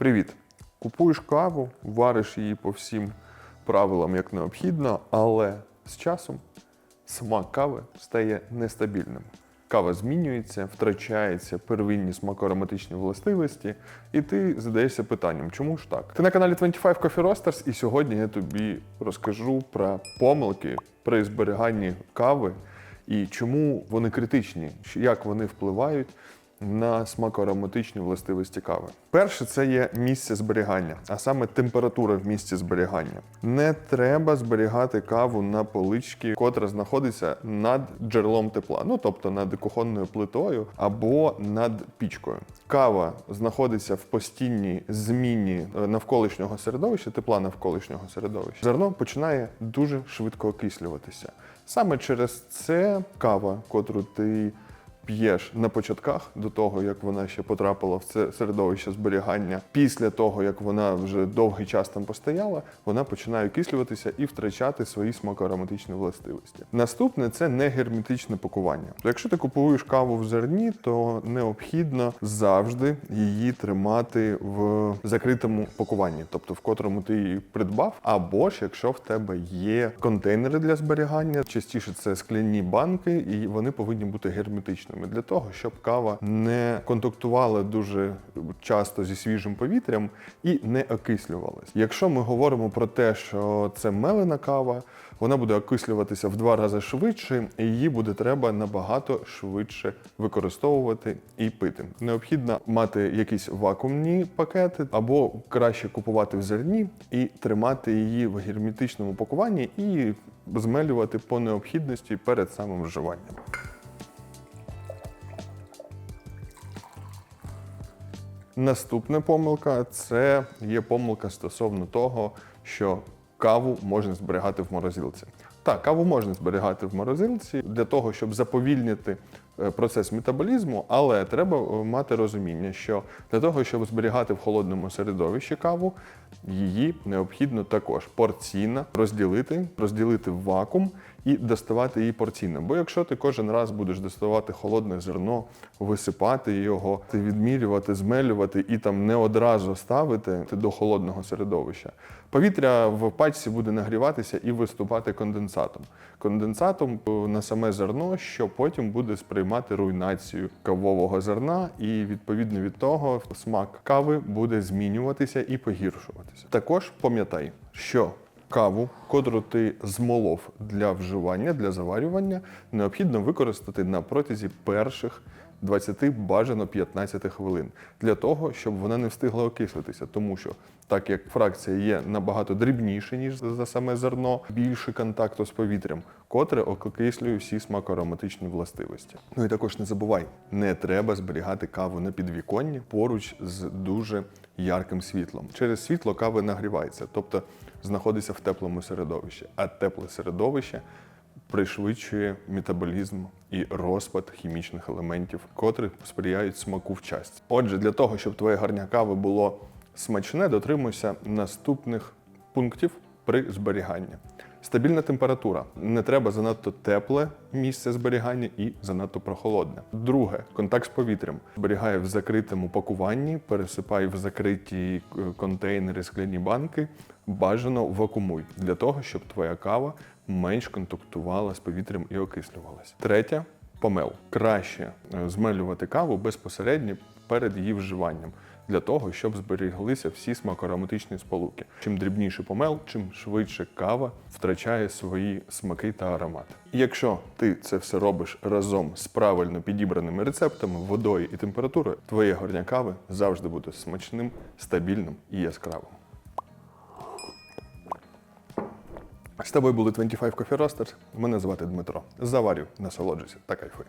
Привіт! Купуєш каву, вариш її по всім правилам як необхідно, але з часом смак кави стає нестабільним. Кава змінюється, втрачається первинні смакоароматичні властивості, і ти задаєшся питанням, чому ж так? Ти на каналі 25 Coffee Roasters, і сьогодні я тобі розкажу про помилки при зберіганні кави і чому вони критичні, як вони впливають на смакоароматичні властивості кави. Перше, це є місце зберігання, а саме температура в місці зберігання. Не треба зберігати каву на поличці, котра знаходиться над джерелом тепла, ну тобто над кухонною плитою або над пічкою. Кава знаходиться в постійній зміні е, навколишнього середовища, тепла навколишнього середовища. Зерно починає дуже швидко окислюватися. Саме через це кава, котру ти п'єш на початках до того, як вона ще потрапила в це середовище зберігання. Після того, як вона вже довгий час там постояла, вона починає окислюватися і втрачати свої смакоароматичні властивості. Наступне це негерметичне пакування. Якщо ти купуєш каву в зерні, то необхідно завжди її тримати в закритому пакуванні, тобто в котрому ти її придбав, або ж якщо в тебе є контейнери для зберігання, частіше це скляні банки, і вони повинні бути герметичними для того, щоб кава не контактувала дуже часто зі свіжим повітрям і не окислювалась. Якщо ми говоримо про те, що це мелена кава, вона буде окислюватися в два рази швидше, і її буде треба набагато швидше використовувати і пити. Необхідно мати якісь вакуумні пакети, або краще купувати в зерні і тримати її в герметичному пакуванні і змелювати по необхідності перед самим вживанням. Наступна помилка це є помилка стосовно того, що каву можна зберігати в морозилці. Так, каву можна зберігати в морозилці для того, щоб заповільнити процес метаболізму, але треба е, мати розуміння, що для того, щоб зберігати в холодному середовищі каву, її необхідно також порційно розділити, розділити в вакуум і доставати її порційно. Бо якщо ти кожен раз будеш доставати холодне зерно, висипати його, ти відмірювати, змелювати і там не одразу ставити до холодного середовища, повітря в пачці буде нагріватися і виступати конденсатом. Конденсатом е, на саме зерно, що потім буде сприймати руйнацію кавового зерна, і відповідно від того смак кави буде змінюватися і погіршуватися. Також пам'ятай, що Каву, котру ти змолов для вживання, для заварювання, необхідно використати на протязі перших 20 бажано 15 хвилин для того, щоб вона не встигла окислитися, тому що так як фракція є набагато дрібніше, ніж за саме зерно, більше контакту з повітрям, котре окислює всі смакоароматичні властивості. Ну і також не забувай, не треба зберігати каву на підвіконні поруч з дуже ярким світлом. Через світло кава нагрівається, тобто знаходиться в теплому середовищі, а тепле середовище пришвидшує метаболізм і розпад хімічних елементів, котрі сприяють смаку в часті. Отже, для того, щоб твоє гарня кави було смачне, дотримуйся наступних пунктів при зберіганні. Стабільна температура. Не треба занадто тепле місце зберігання і занадто прохолодне. Друге контакт з повітрям. Зберігай в закритому пакуванні, пересипай в закриті е, контейнери, скляні банки. Бажано вакуумуй для того, щоб твоя кава менш контактувала з повітрям і окислювалася. Третє помел. Краще е, змелювати каву безпосередньо перед її вживанням для того, щоб зберіглися всі смакоароматичні сполуки. Чим дрібніший помел, чим швидше кава втрачає свої смаки та аромати. І якщо ти це все робиш разом з правильно підібраними рецептами, водою і температурою, твоє горня кави завжди буде смачним, стабільним і яскравим. З тобою були 25 Coffee Roasters. Мене звати Дмитро. Заварю, насолоджуйся та кайфуй.